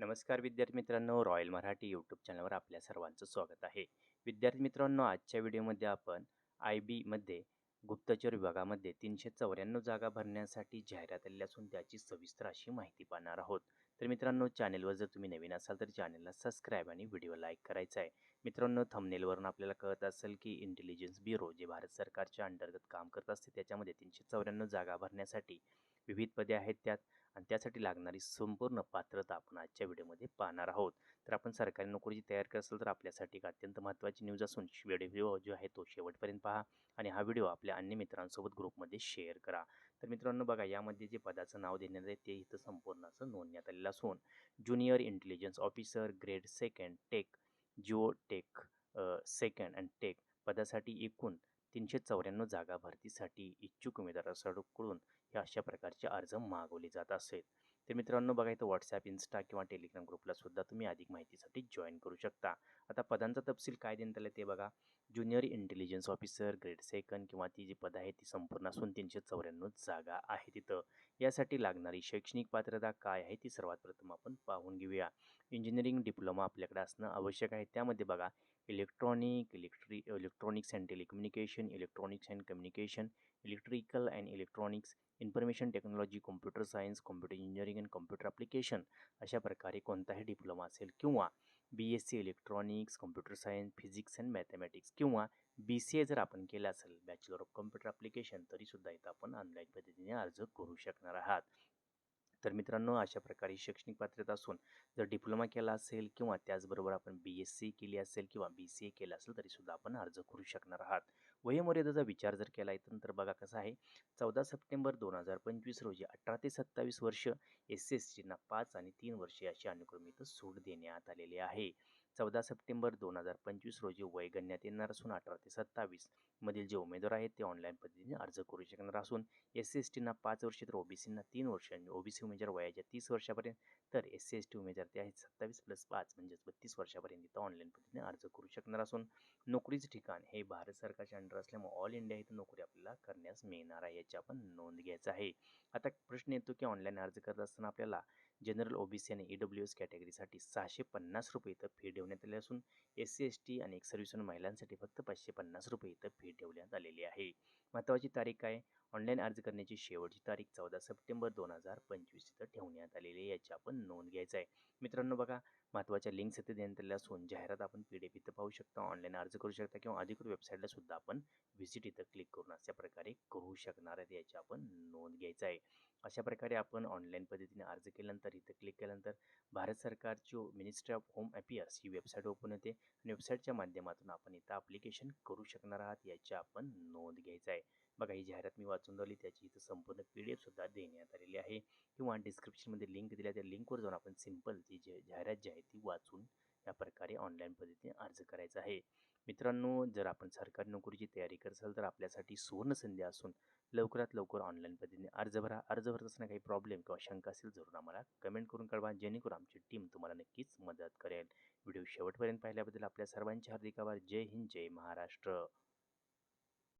नमस्कार विद्यार्थी मित्रांनो रॉयल मराठी यूट्यूब चॅनलवर आपल्या सर्वांचं स्वागत आहे. विद्यार्थी मित्रांनो आजच्या व्हिडिओमध्ये आपण आय बीमध्ये गुप्तचर विभागामध्ये तीनशे चौऱ्याण्णव जागा भरण्यासाठी जाहिरात आलेली असून त्याची सविस्तर अशी माहिती पाहणार आहोत. तर मित्रांनो चॅनेलवर जर तुम्ही नवीन असाल तर चॅनेलला सबस्क्राईब आणि व्हिडिओ लाईक करायचा आहे. मित्रांनो थंबनेलवरून आपल्याला कळत असेल की इंटेलिजन्स ब्युरो जे भारत सरकारच्या अंतर्गत काम करत असते त्याच्यामध्ये तीनशे चौऱ्याण्णव जागा भरण्यासाठी विविध पदे आहेत त्यात आणि त्यासाठी लागणारी संपूर्ण पात्रता आपण आजच्या व्हिडिओमध्ये पाहणार आहोत. तर आपण सरकारी नोकरीची तयार करत असेल तर आपल्यासाठी एक अत्यंत महत्त्वाची न्यूज असून व्हिडिओ जो आहे तो शेवटपर्यंत पहा आणि हा व्हिडिओ आपल्या अन्य मित्रांसोबत ग्रुपमध्ये शेअर करा. तर मित्रांनो बघा यामध्ये जे पदाचं नाव देण्यात आहे ते इथं संपूर्ण असं नोंदण्यात आलेलं असून junior intelligence officer grade second tech geo tech second and tech पदासाठी एकूण तीनशे चौऱ्याण्णव जागा भरतीसाठी इच्छुक उमेदवाराकडून हे अशा प्रकारचे अर्ज मागवले जात असेल. तर मित्रांनो बघा इथं व्हॉट्सॲप इन्स्टा किंवा टेलिग्राम ग्रुपला सुद्धा तुम्ही अधिक माहितीसाठी जॉईन करू शकता. आता पदांचा तपशील काय देण्यात आलं ते बघा. Junior intelligence officer grade second किंवा ती जी पद आहे ती संपूर्ण असून तीनशे चौऱ्याण्णव जागा आहे तिथं. यासाठी लागणारी शैक्षणिक पात्रता काय आहे ती सर्वात प्रथम आपण पाहून घेऊया. इंजिनिअरिंग डिप्लोमा आपल्याकडे असणं आवश्यक आहे. त्यामध्ये बघा electronic electric electronics and telecommunication electronics and communication electrical and electronics information technology computer science computer engineering and computer application अशा प्रकारे कोणताही डिप्लोमा असेल किंवा B S C electronics computer science physics and mathematics किंवा बी सी ए जर आपण केलं असेल बॅचलर ऑफ कॉम्प्युटर ॲप्लिकेशन तरीसुद्धा इथं आपण ऑनलाईन पद्धतीने अर्ज करू शकणार आहात. तर मित्रांनो अशा प्रकारे शैक्षणिक पात्रता असून जर डिप्लोमा केला असेल किंवा त्याचबरोबर आपण बी एस सी केली असेल किंवा बी सी ए केलं असेल तरीसुद्धा आपण अर्ज करू शकणार आहात. वयोमर्यादेचा विचार जर केला तर बघा कसा आहे. चौदा सप्टेंबर दोन हजार पंचवीस रोजी अठरा ते सत्तावीस वर्ष एस एस सीना पाच आणि तीन वर्षे अशी अनुक्रमित सूट देण्यात आलेली आहे. चौदा सप्टेंबर दोन हजार पंचवीस रोजी वय गणण्यात येणार असून अठरा ते सत्तावीस मधील जे उमेदवार आहेत ते ऑनलाईन पद्धतीने अर्ज करू शकणार असून एस सी एस टीना पाच वर्षे तर ओबीसींना तीन वर्ष ओबीसी उमेदवार वयाच्या तीस वर्षापर्यंत तर एस सी एस टी उमेदवार ते आहेत सत्तावीस प्लस पाच म्हणजेच बत्तीस वर्षापर्यंत इथं ऑनलाईन पद्धतीने अर्ज करू शकणार असून नोकरीचं ठिकाण हे भारत सरकारच्या अंडर असल्यामुळे ऑल इंडिया इथं नोकरी आपल्याला करण्यास मिळणार आहे याची आपण नोंद घ्यायचं आहे. आता प्रश्न येतो की ऑनलाईन अर्ज करत असताना आपल्याला जनरल ओबीसी आणि ई डब्ल्यू एस कॅटेगरीसाठी सहाशे पन्नास रुपये इथं फी ठेवण्यात आली असून एस सी एस टी आणि एक महिलांसाठी फक्त पाचशे पन्नास रुपये इथं फी ठेवण्यात आलेली आहे. महत्त्वाची तारीख काय? ऑनलाईन अर्ज करण्याची शेवटची तारीख चौदा सप्टेंबर दोन हजार पंचवीस इथं ठेवण्यात आलेली आहे याची आपण नोंद घ्यायचं आहे. मित्रांनो बघा महत्त्वाच्या लिंक्स इथे देण्यात आलेल्या असून जाहिरात आपण पी डी एफ इथं पाहू शकता ऑनलाईन अर्ज करू शकता किंवा अधिकृत वेबसाईटला सुद्धा आपण व्हिजिट इथं क्लिक करून अशा प्रकारे करू शकणार आहेत याची आपण नोंद घ्यायचं आहे. अशा प्रकारे आपण ऑनलाईन पद्धतीने अर्ज केल्यानंतर इथं क्लिक केल्यानंतर भारत सरकारची मिनिस्ट्री ऑफ होम अफेअर्स ही वेबसाईट ओपन होते आणि वेबसाईटच्या माध्यमातून आपण इथं ॲप्लिकेशन करू शकणार आहात याची आपण नोंद घ्यायचं आहे. बघा ही जाहिरात मी वाचून लावली त्याची इथं संपूर्ण पी डी एफसुद्धा देण्यात आलेली आहे. किंवा डिस्क्रिप्शनमध्ये लिंक दिल्या त्या लिंकवर जाऊन आपण सिंपल ती जे जाहिरात जी आहे ती वाचून या प्रकारे ऑनलाईन पद्धतीने अर्ज करायचा आहे. मित्रांनो जर आपण सरकारी नोकरीची तयारी करत असाल तर आपल्यासाठी सुवर्ण संधी असून लवकरात लवकर ऑनलाईन पद्धतीने अर्ज भरा अर्ज भरत असताना काही प्रॉब्लेम किंवा शंका असेल जरूर आम्हाला कमेंट करून कळवा जेणेकरून आमची टीम तुम्हाला नक्कीच मदत करेल. व्हिडिओ शेवटपर्यंत पाहिल्याबद्दल आपल्या सर्वांचे हार्दिक आभार. जय हिंद जय महाराष्ट्र.